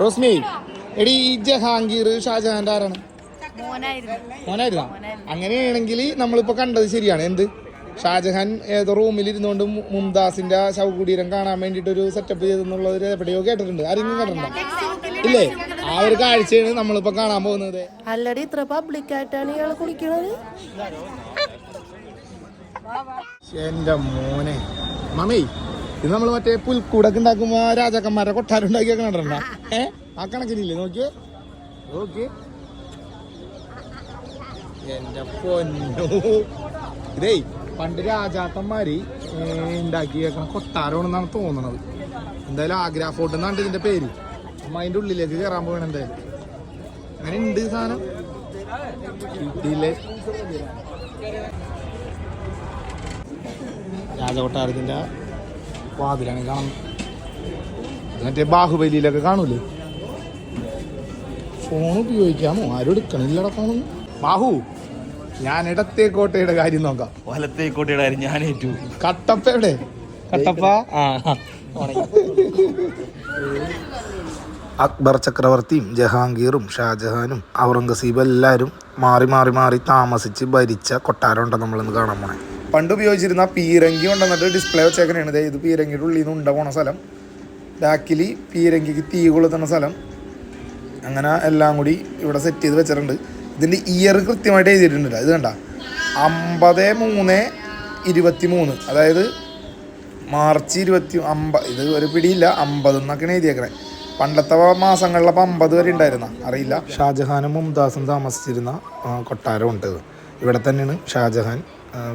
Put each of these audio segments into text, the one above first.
റോസ്മി എടി ഈ ജഹാംഗീർ ഷാജഹാന്റെ ആരാണ്? മോനായിരുന്നു. അങ്ങനെയാണെങ്കിൽ നമ്മളിപ്പോ കണ്ടത് ശരിയാണ്. എന്ത്? ഷാജഹാൻ ഏതോ റൂമിൽ ഇരുന്നുകൊണ്ട് മുംതാസിന്റെ ശവകുടീരം കാണാൻ വേണ്ടിട്ട് ഒരു സെറ്റപ്പ് ചെയ്തെന്നുള്ളത് എവിടെയോ കേട്ടിട്ടുണ്ട്. ആരെങ്കിലും കേട്ടിട്ടുണ്ടോ? ഇല്ലേ? ആ ഒരു കാഴ്ചയാണ് നമ്മളിപ്പോ കാണാൻ പോകുന്നത്. അല്ലടി ഇത്ര പബ്ലിക് ആയിട്ടാണ് ഇയാൾ കുടിക്കുന്നത് എന്റെ മോനെ. മമ്മി ഇത് നമ്മൾ മറ്റേ പുൽക്കൂടൊക്കെ ഉണ്ടാക്കുമ്പോ രാജാക്കന്മാരെ കൊട്ടാരം ഉണ്ടാക്കിയൊക്കെ കണ്ടിട്ടുണ്ടോ ഏ? ആ കണക്കിനില്ലേ? നോക്കിയേ. നോക്കിയേ. എന്റെ പൊന്നു. ഇതേ പണ്ട് രാജാക്കന്മാര് ഉണ്ടാക്കിയേക്കണ കൊട്ടാരമാണെന്നാണ് തോന്നണത്. എന്തായാലും ആഗ്ര ഫോർട്ട് എന്നാണ് ഇതിന്റെ പേര്. അമ്മ അതിന്റെ ഉള്ളിലേക്ക് കയറാൻ പോകണം എന്തായാലും. അങ്ങനെ ഉണ്ട് സാധനം. കിട്ടിയില്ലേ? രാജകൊട്ടാരത്തിന്റെ വാതിലാണ് കാണുന്നത്. മറ്റേ ബാഹുബലിയിലൊക്കെ കാണൂലേ? ഫോൺ ഉപയോഗിക്കാമോ? ആരും എടുക്കണില്ലട ഫോൺ ബാഹു ഞാൻ ഇടത്തേ കോട്ടയുടെ കാര്യം നോക്കാം. വലത്തെ കോട്ടയുടെ കാര്യം ഞാൻ ഏറ്റു. കട്ടപ്പ എവിടെ? കട്ടപ്പ? അക്ബർ ചക്രവർത്തിയും ജഹാംഗീറും ഷാജഹാനും ഔറംഗസീബ് എല്ലാവരും മാറി മാറി മാറി താമസിച്ച് ഭരിച്ച കൊട്ടാരം ഉണ്ടെന്ന് നമ്മളിന്ന് കാണാൻ പോണേ? പണ്ട് ഉപയോഗിച്ചിരുന്ന പീരങ്കി കൊണ്ടുവന്നിട്ട് ഡിസ്പ്ലേ വെച്ചേക്കണേണ്. ഇത് പീരങ്കിയുടെ ഉള്ളിൽ നിന്ന് ഉണ്ട പോണ സ്ഥലം. ബാക്കിലി പീരങ്കിക്ക് തീ കൊളുത്തുന്ന സ്ഥലം. അങ്ങനെ എല്ലാം കൂടി ഇവിടെ സെറ്റ് ചെയ്ത് വെച്ചിട്ടുണ്ട്. ഇതിന്റെ ഇയർ കൃത്യമായിട്ട് എഴുതിയിട്ടുണ്ട് ഇത് കണ്ട? അമ്പത് മൂന്ന് ഇരുപത്തി മൂന്ന് അതായത് മാർച്ച് ഇരുപത്തി അമ്പ ഇത് ഒരു പിടിയില്ല. അമ്പത് എന്നൊക്കെയാണ് എഴുതിയേക്കണേ. പണ്ടത്തെ മാസങ്ങളിലപ്പോൾ അമ്പത് വരെ ഉണ്ടായിരുന്ന? അറിയില്ല. ഷാജഹാനും മുംതാസും താമസിച്ചിരുന്ന കൊട്ടാരമുണ്ട് ഇവിടെ തന്നെയാണ് ഷാജഹാൻ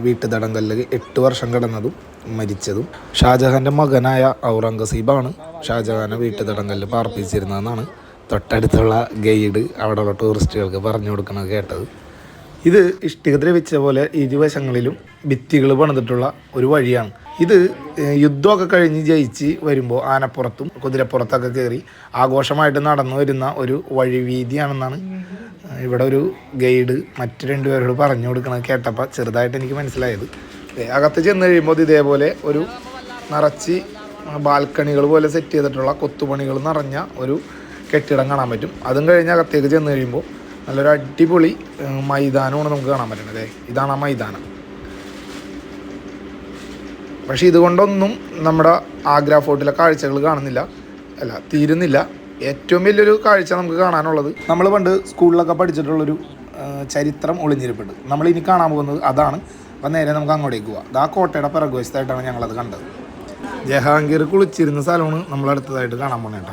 വീട്ടുതടങ്കലിൽ എട്ട് വർഷം കിടന്നതും മരിച്ചതും. ഷാജഹാന്റെ മകനായ ഔറംഗസീബാണ് ഷാജഹാനെ വീട്ടുതടങ്കലിൽ പാർപ്പിച്ചിരുന്നതെന്നാണ് തൊട്ടടുത്തുള്ള ഗൈഡ് അവിടെയുള്ള ടൂറിസ്റ്റുകൾക്ക് പറഞ്ഞു കൊടുക്കുന്നത് കേട്ടത്. ഇത് ഇഷ്ടികത്തിൽ വെച്ച പോലെ ഇരുവശങ്ങളിലും ഭിത്തികൾ പണിതിട്ടുള്ള ഒരു വഴിയാണ്. ഇത് യുദ്ധമൊക്കെ കഴിഞ്ഞ് ജയിച്ച് വരുമ്പോൾ ആനപ്പുറത്തും കുതിരപ്പുറത്തൊക്കെ കയറി ആഘോഷമായിട്ട് നടന്നു വരുന്ന ഒരു വഴിവീതിയാണെന്നാണ് ഇവിടെ ഒരു ഗൈഡ് മറ്റു രണ്ടുപേരോട് പറഞ്ഞു കൊടുക്കുന്നത് കേട്ടപ്പോൾ ചെറുതായിട്ട് എനിക്ക് മനസ്സിലായത്. അകത്ത് ചെന്ന് കഴിയുമ്പോൾ ഇതേപോലെ ഒരു നിറച്ച് ബാൽക്കണികൾ പോലെ സെറ്റ് ചെയ്തിട്ടുള്ള കൊത്തുപണികൾ നിറഞ്ഞ ഒരു കെട്ടിടം കാണാൻ പറ്റും. അതും കഴിഞ്ഞ് അകത്തേക്ക് ചെന്ന് കഴിയുമ്പോൾ നല്ലൊരു അടിപൊളി മൈതാനമാണ് നമുക്ക് കാണാൻ പറ്റുന്നത്. ഇതാണ് ആ മൈതാനം. പക്ഷെ ഇതുകൊണ്ടൊന്നും നമ്മുടെ ആഗ്ര ഫോർട്ടിലെ കാഴ്ചകൾ കാണുന്നില്ല അല്ല തീരുന്നില്ല. ഏറ്റവും വലിയൊരു കാഴ്ച നമുക്ക് കാണാനുള്ളത് നമ്മൾ പണ്ട് സ്കൂളിലൊക്കെ പഠിച്ചിട്ടുള്ളൊരു ചരിത്രം ഒളിഞ്ഞിരിപ്പുണ്ട്. നമ്മൾ ഇനി കാണാൻ പോകുന്നത് അതാണ്. അപ്പം നേരെ നമുക്ക് അങ്ങോട്ടേക്ക് പോവാം. അത് ആ കോട്ടയുടെ പിറകുവശത്തായിട്ടാണ് ഞങ്ങളത് കണ്ടത്. ജഹാംഗീർ കുളിച്ചിരുന്ന സ്ഥലമാണ് നമ്മൾ അടുത്തതായിട്ട് കാണാൻ കേട്ടോ.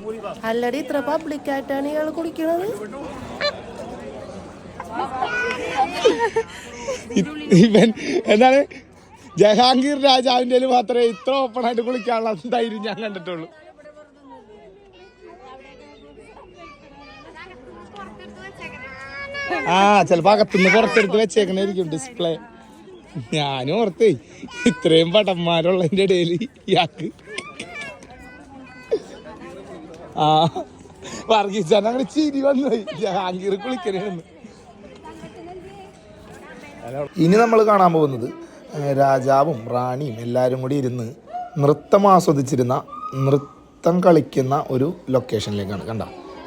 അല്ലടി ഇത്ര പബ്ലിക്കായിട്ടാണ് ഇയാൾ കുളിക്കണത്. ഇവൻ എന്താണ് ജഹാംഗീർ രാജാവിന്റെ മാത്രമേ ഇത്ര ഓപ്പൺ ആയിട്ട് കുളിക്കാനുള്ള ധൈര്യം ഞാൻ കണ്ടിട്ടുള്ളൂ. ആ ചിലപ്പോ അകത്തുനിന്ന് പുറത്തെടുത്ത് വെച്ചേക്കണായിരിക്കും ഡിസ്പ്ലേ ഞാനും ഓർത്തേ ഇത്രയും പടന്മാരുള്ളതിന്റെ ഇടയിൽ ഇയാൾക്ക്. ആ വർഗീസാൻ അങ്ങനെ ചിരി വന്നു. ജഹാംഗീർ കുളിക്കണേന്ന്. ഇനി നമ്മൾ കാണാൻ പോകുന്നത് രാജാവും റാണിയും എല്ലാവരും കൂടി ഇരുന്ന് നൃത്തം ആസ്വദിച്ചിരുന്ന നൃത്തം കളിക്കുന്ന ഒരു ലൊക്കേഷനിലേക്കാണ് കണ്ട?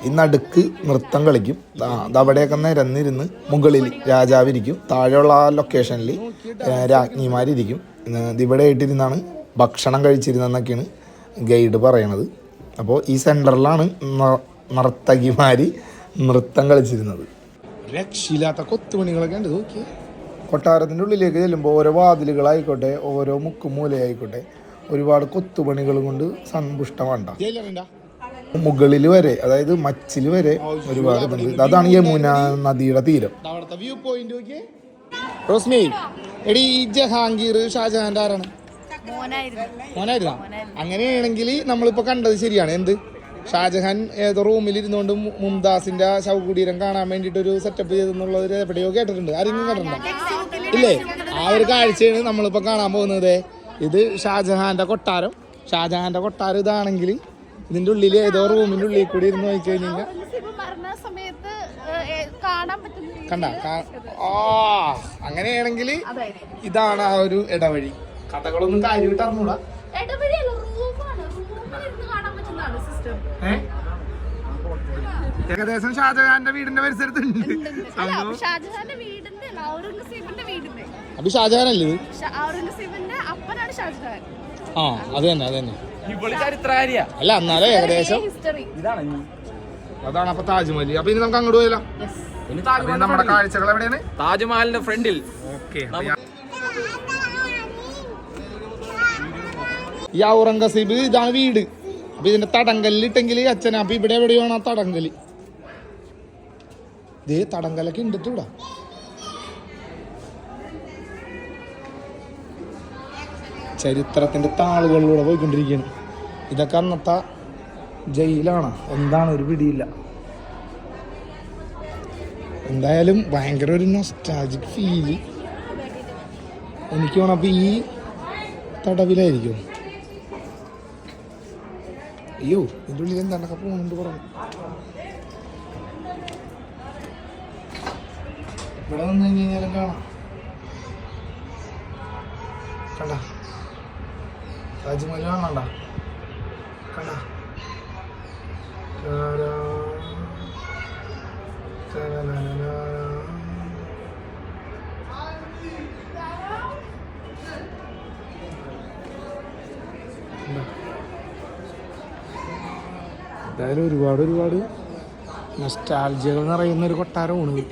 ഈ നടുക്ക് നൃത്തം കളിക്കും. ദാ അതവിടെയൊക്കെ നിരന്നിരുന്ന് മുകളിൽ രാജാവിരിക്കും. താഴെയുള്ള ആ ലൊക്കേഷനിൽ രാജ്ഞിമാരിരിക്കും. ഇവിടെ ആയിട്ടിരുന്നാണ് ഭക്ഷണം കഴിച്ചിരുന്നെന്നൊക്കെയാണ് ഗൈഡ് പറയണത്. അപ്പോൾ ഈ സെന്ററിലാണ് നർത്തകിമാരി നൃത്തം കളിച്ചിരുന്നത്. രക്ഷയില്ലാത്ത കൊത്തുപണികളൊക്കെ ഉണ്ട് നോക്കിയേ. കൊട്ടാരത്തിന്റെ ഉള്ളിലേക്ക് ചെല്ലുമ്പോൾ ഓരോ വാതിലുകളായിക്കോട്ടെ ഓരോ മുക്കുമൂലയായിക്കോട്ടെ ഒരുപാട് കൊത്തുപണികൾ കൊണ്ട് സമ്പുഷ്ടമാണ് മുകളിൽ വരെ അതായത് മച്ചിൽ വരെ ഒരുപാട് ഇതുണ്ട് അതാണ് യമുന നദിയുടെ തീരം. വ്യൂ പോയിന്റ് റോസ്മി എടി ഈ ജഹാംഗീർ ഷാജഹാന്റെ ആരാണ്? മോനായിരുന്നു. അങ്ങനെയാണെങ്കിൽ നമ്മളിപ്പോ കണ്ടത് ശരിയാണ്. എന്ത്? ഷാജഹാൻ ഏതോ മു- മുംതാസിന്റെ ശവകുടീരം കാണാൻ വേണ്ടിട്ട് ഒരു സെറ്റപ്പ് ചെയ്തെന്നുള്ളത് എവിടെയോ കേട്ടിട്ടുണ്ട്. ആരെങ്കിലും കേട്ടിട്ടുണ്ടോ? ഇല്ലേ? ആ ഒരു കാഴ്ചയാണ് നമ്മളിപ്പോൾ കാണാൻ പോകുന്നത്. ഇത് ഷാജഹാന്റെ കൊട്ടാരം. ഷാജഹാന്റെ കൊട്ടാരം ഇതാണെങ്കിൽ ഇതിന്റെ ഉള്ളിൽ ഏതോ റൂമിന്റെ ഉള്ളിൽ കൂടി ഇരുന്ന് നോക്കി കഴിഞ്ഞാൽ മരണ സമയത്ത് കാണാൻ പറ്റുന്ന കണ്ട ആ അങ്ങനെയാണെങ്കിൽ ഇതാണ് ആ ഒരു ഇടവഴി. കഥകളൊന്നും കാര്യമായിട്ട് അറിഞ്ഞൂടാ. ഏ? ഏകദേശം ഷാജഹാന്റെ വീടിന്റെ പരിസരത്തുണ്ട് അപ്പൊ ഷാജഹാന്റെ വീടിന്റെ അല്ല, ഔറംഗസീബിന്റെ വീടിന്റെ. അപ്പൊ ഷാജഹാനല്ലേ ഔറംഗസീബിന്റെ അപ്പനാണ് ഷാജഹാൻ. ആ അത് തന്നെ അത് തന്നെ. അല്ല എന്നാലേ ഏകദേശം. ഹിസ്റ്ററി ഇതാണ് അതാണ് അപ്പൊ താജ്മഹൽ അപ്പൊ ഇനി നമുക്ക് അങ്ങോട്ട് പോയാലോ? ഇനി അപ്പൊ നമ്മുടെ കാഴ്ചകൾ എവിടെയാണ്? താജ്മഹലിന്റെ ഫ്രണ്ടിൽ. ഓക്കെ ഈ ഔറംഗസീബ് ഇതാണ് വീട്. അപ്പൊ ഇതിന്റെ തടങ്കല്ലിട്ടെങ്കിൽ അച്ഛൻ അപ്പൊ ഇവിടെ എവിടെയാണ് ആ തടങ്കൽ? ദേ തടങ്കലൊക്കെ ഉണ്ടിട്ട് ഇവിടെ. ചരിത്രത്തിന്റെ താളുകളിലൂടെ പോയിക്കൊണ്ടിരിക്കുകയാണ്. ഇതൊക്കെ അന്നത്തെ ജയിലാണ്. എന്താണ് ഒരു പിടിയില്ല. എന്തായാലും ഭയങ്കര ഒരു നൊസ്റ്റാജിക് ഫീൽ എനിക്ക് വേണം അപ്പൊ ഈ തടവിലായിരിക്കും. അയ്യോ ഇതിന്റെ ഉള്ളിൽ എന്താണ്ടൊക്കെ പോകുന്നുണ്ട് പറഞ്ഞു. ഇവിടെ നിന്ന് കഴിഞ്ഞ് കഴിഞ്ഞാലും കാണാം. കണ്ട? താജ്മഹൽ കാണണ്ട? കണ്ട? എന്തായാലും ഒരുപാട് ഒരുപാട് എന്ന് നിറയുന്ന ഒരു കൊട്ടാരമാണ്.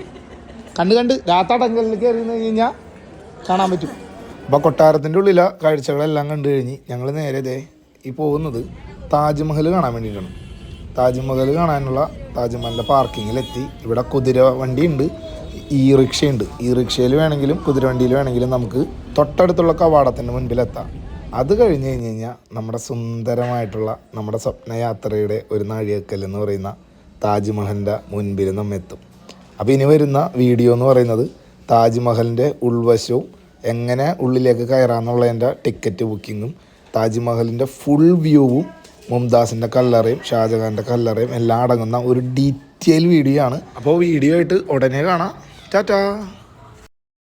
കണ്ട് കണ്ട് രാത്തടങ്കലിൽ കയറി കഴിഞ്ഞാൽ കാണാൻ പറ്റും. അപ്പോൾ കൊട്ടാരത്തിന്റെ ഉള്ളിലെ കാഴ്ചകളെല്ലാം കണ്ടു കഴിഞ്ഞ് ഞങ്ങൾ നേരെ ഈ പോകുന്നത് താജ്മഹൽ കാണാൻ വേണ്ടിയിട്ടാണ് താജ്മഹൽ കാണാനുള്ള താജ്മഹലിന്റെ പാർക്കിങ്ങിലെത്തി. ഇവിടെ കുതിര വണ്ടി ഉണ്ട് ഈ റിക്ഷയുണ്ട്. ഈ റിക്ഷയിൽ വേണമെങ്കിലും കുതിരവണ്ടിയിൽ വേണമെങ്കിലും നമുക്ക് തൊട്ടടുത്തുള്ള കവാടത്തിന്റെ മുൻപിലെത്താം. അത് കഴിഞ്ഞ് കഴിഞ്ഞ് കഴിഞ്ഞാൽ നമ്മുടെ സുന്ദരമായിട്ടുള്ള നമ്മുടെ സ്വപ്നയാത്രയുടെ ഒരു നാഴികക്കൽ എന്ന് പറയുന്ന താജ്മഹലിന്റെ മുൻപിൽ നമ്മ എത്തും. അപ്പോൾ ഇനി വരുന്ന വീഡിയോ എന്ന് പറയുന്നത് താജ്മഹലിന്റെ ഉൾവശവും എങ്ങനെ ഉള്ളിലേക്ക് കയറാമെന്നുള്ളതിന്റെ ടിക്കറ്റ് ബുക്കിങ്ങും താജ്മഹലിന്റെ ഫുൾ വ്യൂവും മുംതാസിന്റെ കല്ലറയും ഷാജഹാന്റെ കല്ലറയും എല്ലാം അടങ്ങുന്ന ഒരു ഡീറ്റെയിൽ വീഡിയോ ആണ്. അപ്പോൾ വീഡിയോ ആയിട്ട് ഉടനെ കാണാം. ടാറ്റാ!